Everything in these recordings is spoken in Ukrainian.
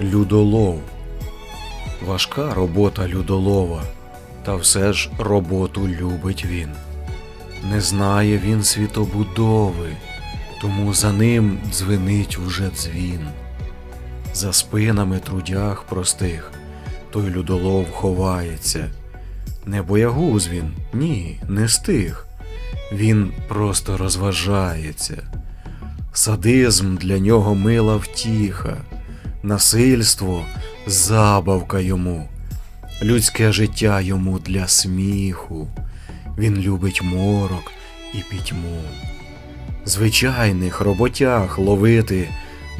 Людолов. Важка робота людолова, та все ж роботу любить він. Не знає він світобудови, тому за ним дзвенить уже дзвін. За спинами трудях простих той людолов ховається. Не боягуз він, ні, не стих. Він просто розважається. Садизм для нього мила втіха, насильство забавка йому, людське життя йому для сміху. Він любить морок і пітьму. Звичайних роботях ловити,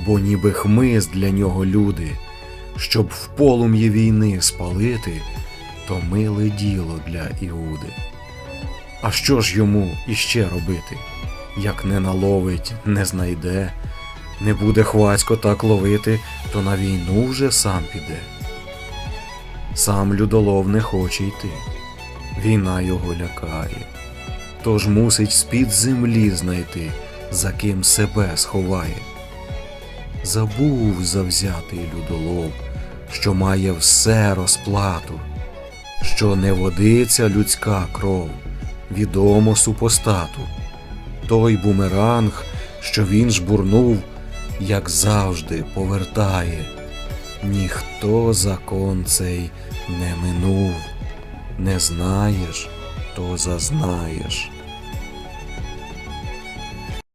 бо ніби хмиз для нього люди, щоб в полум'ї війни спалити, то миле діло для Іуди. А що ж йому іще робити? Як не наловить, не знайде, не буде хвацько так ловити, то на війну вже сам піде. Сам людолов не хоче йти, війна його лякає, тож мусить з-під землі знайти, за ким себе сховає. Забув завзятий людолов, що має все розплату, що не водиться людська кров, відомо супостату. Той бумеранг, що він жбурнув, як завжди повертає. Ніхто закон цей не минув. Не знаєш, то зазнаєш.